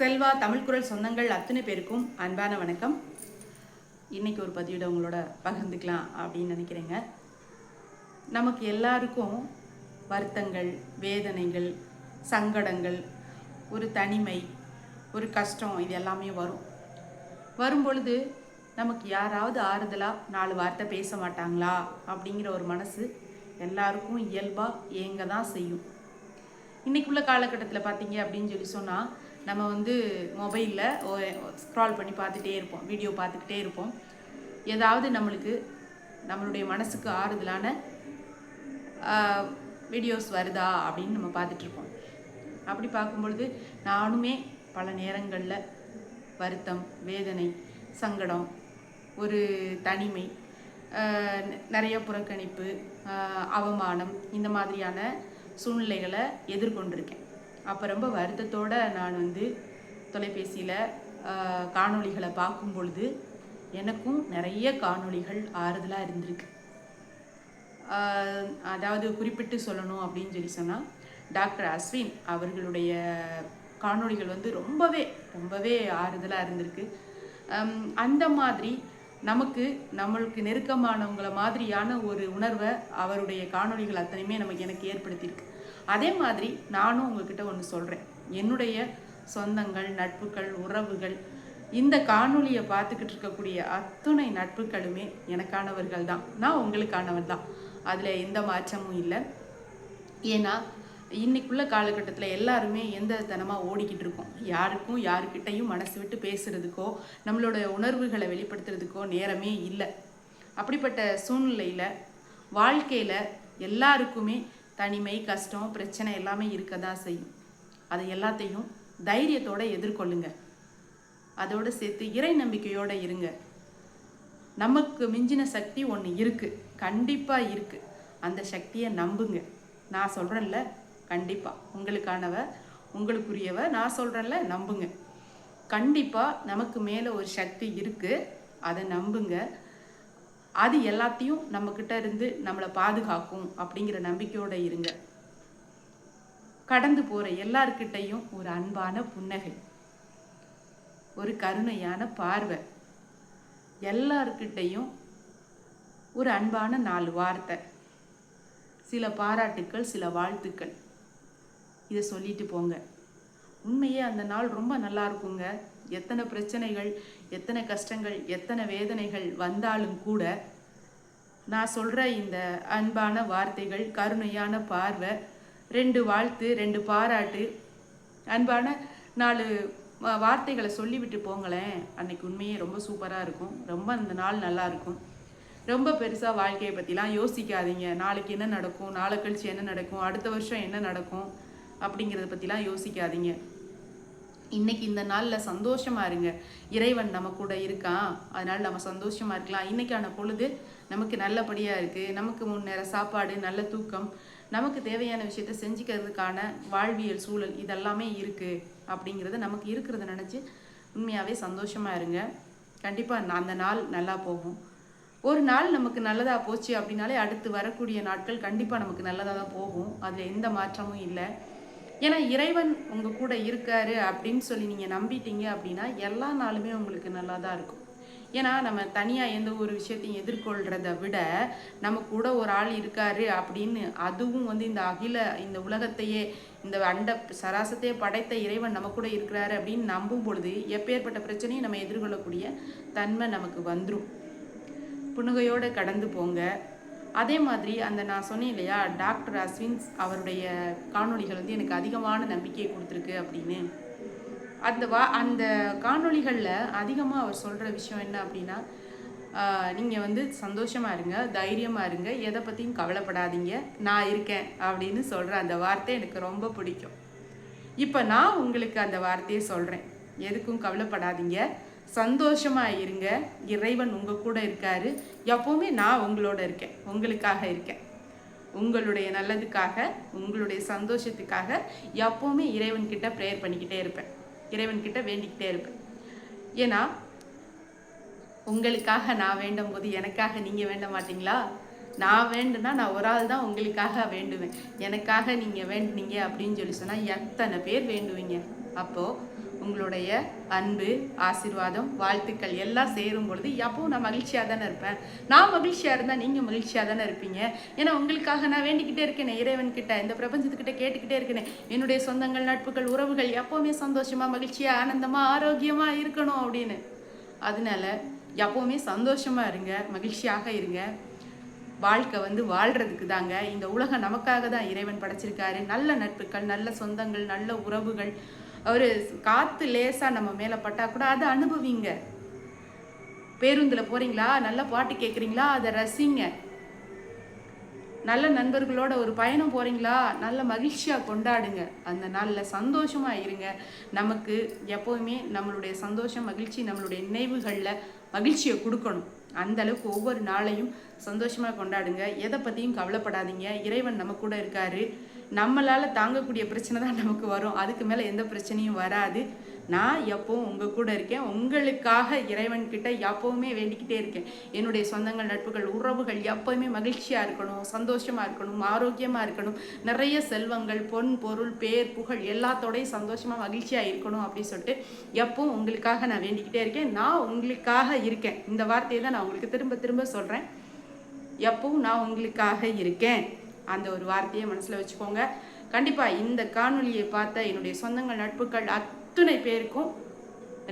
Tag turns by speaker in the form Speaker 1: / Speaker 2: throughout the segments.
Speaker 1: செல்வா தமிழ் குரல் சொந்தங்கள் அத்தனை பேருக்கும் அன்பான வணக்கம். இன்னைக்கு ஒரு பதிவிட உங்களோட பகிர்ந்துக்கலாம் அப்படின்னு நினைக்கிறேங்க. நமக்கு எல்லாருக்கும் வருத்தங்கள் வேதனைகள் சங்கடங்கள் ஒரு தனிமை ஒரு கஷ்டம் இது எல்லாமே வரும். வரும்பொழுது நமக்கு யாராவது ஆறுதலாக நாலு வார்த்தை பேச மாட்டாங்களா அப்படிங்கிற ஒரு மனசு எல்லாருக்கும் இயல்பாக ஏங்க தான் செய்யும். இன்றைக்குள்ள காலகட்டத்தில் பார்த்தீங்க அப்படின்னு சொல்லி சொன்னால் நம்ம வந்து மொபைலில் ஸ்க்ரால் பண்ணி பார்த்துட்டே இருப்போம். வீடியோ பார்த்துக்கிட்டே இருப்போம். ஏதாவது நம்மளுக்கு நம்மளுடைய மனசுக்கு ஆறுதலான வீடியோஸ் வருதா அப்படின்னு நம்ம பார்த்துட்ருப்போம் அப்படி பார்க்கும்பொழுது நானுமே பல நேரங்களில் வருத்தம் வேதனை சங்கடம் ஒரு தனிமை நிறைய புறக்கணிப்பு அவமானம் இந்த மாதிரியான சூழ்நிலைகளை எதிர்கொண்டிருக்கேன். அப்போ ரொம்ப வருத்தத்தோட நான் வந்து தொலைபேசியில் காணொளிகளை பார்க்கும் பொழுது எனக்கும் நிறைய காணொளிகள் ஆறுதலாக இருந்திருக்கு. அதாவது குறிப்பிட்டு சொல்லணும் அப்படின்னு சொல்லி சொன்னால் டாக்டர் அஸ்வின் அவர்களுடைய காணொளிகள் வந்து ரொம்பவே ரொம்பவே ஆறுதலாக இருந்திருக்கு. அந்த மாதிரி நமக்கு நம்மளுக்கு நெருக்கமானவங்கள மாதிரியான ஒரு உணர்வை அவருடைய காணொளிகள் அத்தனையுமே நமக்கு எனக்கு ஏற்படுத்தியிருக்கு. அதே மாதிரி நானும் உங்ககிட்ட ஒன்று சொல்கிறேன் என்னுடைய சொந்தங்கள் நட்புகள் உறவுகள் இந்த காணொலியை பார்த்துக்கிட்டு இருக்கக்கூடிய அத்துணை நட்புகளுமே எனக்கானவர்கள் தான். நான் உங்களுக்கானவர் தான். அதில் எந்த மாற்றமும் இல்லை. ஏன்னா இன்னைக்குள்ள காலகட்டத்தில் எல்லாருமே எந்த தனமாக ஓடிக்கிட்டு இருக்கோம். யாருக்கும் யாருக்கிட்டையும் மனசு விட்டு பேசுறதுக்கோ நம்மளோட உணர்வுகளை வெளிப்படுத்துறதுக்கோ நேரமே இல்லை. அப்படிப்பட்ட சூழ்நிலையில் வாழ்க்கையில் எல்லாருக்குமே தனிமை கஷ்டம் பிரச்சனை எல்லாமே இருக்க தான் செய்யும். அதை எல்லாத்தையும் தைரியத்தோடு எதிர்கொள்ளுங்க. அதோடு சேர்த்து இறை நம்பிக்கையோடு இருங்க. நமக்கு மிஞ்சின சக்தி ஒன்று இருக்குது கண்டிப்பாக இருக்குது அந்த சக்தியை நம்புங்க. நான் சொல்கிறேன்ல கண்டிப்பாக உங்களுக்கானவ உங்களுக்குரியவ நான் சொல்கிறேன்ல நம்புங்க. கண்டிப்பாக நமக்கு மேலே ஒரு சக்தி இருக்குது அதை நம்புங்க. அது எல்லாத்தையும் நம்ம கிட்ட இருந்து நம்மளை பாதுகாக்கும் அப்படிங்கிற நம்பிக்கையோட இருங்க. கடந்து போற எல்லார்கிட்டையும் ஒரு அன்பான புன்னகை ஒரு கருணையான பார்வை எல்லார்கிட்டையும் ஒரு அன்பான நாலு வார்த்தை சில பாராட்டுக்கள் சில வாழ்த்துக்கள். இதை சொல்லிட்டு போங்க. உண்மையே அந்த நாள் ரொம்ப நல்லா இருக்குங்க. எத்தனை பிரச்சனைகள் எத்தனை கஷ்டங்கள் எத்தனை வேதனைகள் வந்தாலும் கூட நான் சொல்கிற இந்த அன்பான வார்த்தைகள் கருணையான பார்வை ரெண்டு வாழ்த்து ரெண்டு பாராட்டு அன்பான நாலு வார்த்தைகளை சொல்லிவிட்டு போங்களேன். அன்னைக்கு உண்மையே ரொம்ப சூப்பராக இருக்கும். ரொம்ப அந்த நாள் நல்லா இருக்கும். ரொம்ப பெருசாக வாழ்க்கையை பற்றிலாம் யோசிக்காதீங்க. நாளைக்கு என்ன நடக்கும் நாளை கழிச்சு என்ன நடக்கும் அடுத்த வருஷம் என்ன நடக்கும் அப்படிங்கிறத பற்றிலாம் யோசிக்காதீங்க. இன்னைக்கு இந்த நாளில் சந்தோஷமா இருங்க. இறைவன் நம்ம கூட இருக்கான். அதனால நம்ம சந்தோஷமா இருக்கலாம். இன்னைக்கான பொழுது நமக்கு நல்லபடியாக இருக்கு. நமக்கு முன்னேற சாப்பாடு நல்ல தூக்கம் நமக்கு தேவையான விஷயத்த செஞ்சுக்கிறதுக்கான வாழ்வியல் சூழல் இதெல்லாமே இருக்கு அப்படிங்கிறத நமக்கு இருக்கிறத நினச்சி உண்மையாகவே சந்தோஷமா இருங்க. கண்டிப்பாக அந்த நாள் நல்லா போகும். ஒரு நாள் நமக்கு நல்லதாக போச்சு அப்படின்னாலே அடுத்து வரக்கூடிய நாட்கள் கண்டிப்பாக நமக்கு நல்லதாக தான் போகும். அதில் எந்த மாற்றமும் இல்லை. ஏன்னா இறைவன் உங்கள் கூட இருக்காரு அப்படின்னு சொல்லி நீங்கள் நம்பிட்டீங்க அப்படின்னா எல்லா நாளுமே உங்களுக்கு நல்லா தான் இருக்கும். ஏன்னா நம்ம தனியாக எந்த ஒரு விஷயத்தையும் எதிர்கொள்கிறத விட நம்ம கூட ஒரு ஆள் இருக்காரு அப்படின்னு அதுவும் வந்து இந்த அகில இந்த உலகத்தையே இந்த அண்ட சராசத்தையே படைத்த இறைவன் நம்ம கூட இருக்கிறாரு அப்படின்னு நம்பும் பொழுது எப்பேற்பட்ட பிரச்சனையும் நம்ம எதிர்கொள்ளக்கூடிய தன்மை நமக்கு வந்துடும் புன்னகையோடு கடந்து போங்க. அதே மாதிரி அந்த நான் சொன்னேன் இல்லையா டாக்டர் அஸ்வின்ஸ் அவருடைய காணொளிகள் வந்து எனக்கு அதிகமான நம்பிக்கையை கொடுத்துருக்கு அப்படின்னு. அந்த வா அந்த காணொளிகளில் அதிகமாக அவர் சொல்கிற விஷயம் என்ன அப்படின்னா நீங்கள் வந்து சந்தோஷமாக இருங்க தைரியமாக இருங்க எதை பற்றியும் கவலைப்படாதீங்க நான் இருக்கேன் அப்படின்னு சொல்கிற அந்த வார்த்தை எனக்கு ரொம்ப பிடிக்கும். இப்போ நான் உங்களுக்கு அந்த வார்த்தையை சொல்கிறேன் எதுக்கும் கவலைப்படாதீங்க. சந்தோஷமாக இருங்க. இறைவன் உங்கள் கூட இருக்கார். எப்போவுமே நான் உங்களோட இருக்கேன். உங்களுக்காக இருக்கேன். உங்களுடைய நல்லதுக்காக உங்களுடைய சந்தோஷத்துக்காக எப்போவுமே இறைவன்கிட்ட ப்ரேயர் பண்ணிக்கிட்டே இருப்பேன். இறைவன்கிட்ட வேண்டிக்கிட்டே இருப்பேன். ஏன்னா உங்களுக்காக நான் வேண்டும் போது எனக்காக நீங்கள் வேண்ட மாட்டிங்களா? நான் வேண்டுனா நான் ஒரு ஆள் தான் உங்களுக்காக வேண்டுவேன். எனக்காக நீங்கள் வேண்டுனீங்க அப்படின்னு சொல்லி சொன்னால் எத்தனை பேர் வேண்டுவீங்க? அப்போது உங்களுடைய அன்பு ஆசிர்வாதம் வாழ்த்துக்கள் எல்லாம் சேரும் பொழுது எப்பவும் நான் மகிழ்ச்சியாக தானே இருப்பேன்? நான் மகிழ்ச்சியாக இருந்தால் நீங்கள் மகிழ்ச்சியாக தானே இருப்பீங்க? ஏன்னா உங்களுக்காக நான் வேண்டிக்கிட்டே இருக்கேனே இறைவன்கிட்ட இந்த பிரபஞ்சத்துக்கிட்ட கேட்டுக்கிட்டே இருக்கேனே என்னுடைய சொந்தங்கள் நட்புகள் உறவுகள் எப்போவுமே சந்தோஷமாக மகிழ்ச்சியாக ஆனந்தமாக ஆரோக்கியமாக இருக்கணும் அப்படின்னு. அதனால எப்போவுமே சந்தோஷமாக இருங்க மகிழ்ச்சியாக இருங்க. வாழ்க்கை வந்து வாழ்கிறதுக்கு தாங்க. இந்த உலகம் நமக்காக தான் இறைவன் படைச்சிருக்காரு. நல்ல நட்புகள் நல்ல சொந்தங்கள் நல்ல உறவுகள் ஒரு காத்து லேசா நம்ம மேலே பட்டா கூட அதை அனுபவிங்க. பேருந்துல போறீங்களா? நல்ல பாட்டு கேட்குறீங்களா அதை ரசிங்க. நல்ல நண்பர்களோட ஒரு பயணம் போறீங்களா? நல்ல மகிழ்ச்சியா கொண்டாடுங்க. அந்த நாளில் சந்தோஷமா இருங்க. நமக்கு எப்போவுமே நம்மளுடைய சந்தோஷம் மகிழ்ச்சி நம்மளுடைய நினைவுகளில் மகிழ்ச்சியை கொடுக்கணும். அந்த அளவுக்கு ஒவ்வொரு நாளையும் சந்தோஷமாக கொண்டாடுங்க. எதை பற்றியும் கவலைப்படாதீங்க. இறைவன் நம்ம கூட இருக்காரு. நம்மளால் தாங்கக்கூடிய பிரச்சனை தான் நமக்கு வரும். அதுக்கு மேலே எந்த பிரச்சனையும் வராது. நான் எப்பவும் உங்கள் கூட இருக்கேன். உங்களுக்காக இறைவன் கிட்ட எப்பவுமே வேண்டிக்கிட்டே இருக்கேன். என்னுடைய சொந்தங்கள் நட்புகள் உறவுகள் எப்பவுமே மகிழ்ச்சியாக இருக்கணும் சந்தோஷமாக இருக்கணும் ஆரோக்கியமாக இருக்கணும். நிறைய செல்வங்கள் பொன் பொருள் பேர் புகழ் எல்லாத்தோடையும் சந்தோஷமாக மகிழ்ச்சியாக இருக்கணும் அப்படின்னு சொல்லிட்டு எப்பவும் உங்களுக்காக நான் வேண்டிக்கிட்டே இருக்கேன். நான் உங்களுக்காக இருக்கேன். இந்த வார்த்தையை தான் நான் உங்களுக்கு திரும்ப திரும்ப சொல்கிறேன் எப்பவும் நான் உங்களுக்காக இருக்கேன்? அந்த ஒரு வார்த்தையை மனசில் வச்சுக்கோங்க. கண்டிப்பாக இந்த காணொலியை பார்த்த என்னுடைய சொந்தங்கள் நட்புகள் அத்துணை பேருக்கும்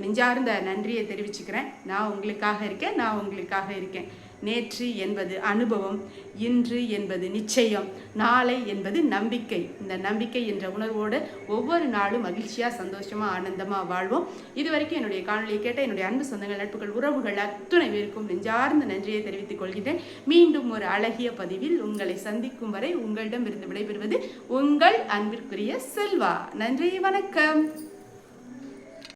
Speaker 1: நெஞ்சார்ந்த நன்றியை தெரிவிச்சுக்கிறேன். நான் உங்களுக்காக இருக்கேன் நான் உங்களுக்காக இருக்கேன். நேற்று என்பது அனுபவம் இன்று என்பது நிச்சயம் நாளை என்பது நம்பிக்கை. இந்த நம்பிக்கை என்ற உணர்வோடு ஒவ்வொரு நாளும் மகிழ்ச்சியாக சந்தோஷமாக ஆனந்தமாக வாழ்வோம். இது வரைக்கும் என்னுடைய காணொலியை கேட்ட என்னுடைய அன்பு சொந்தங்கள் நட்புகள் உறவுகள் அத்துணை பேருக்கும் நெஞ்சார்ந்த நன்றியை தெரிவித்துக் கொள்கிறேன் மீண்டும் ஒரு அழகிய பதிவில் உங்களை சந்திக்கும் வரை உங்களிடம் இருந்து விடைபெறுவது உங்கள் அன்பிற்குரிய செல்வா. நன்றி வணக்கம்.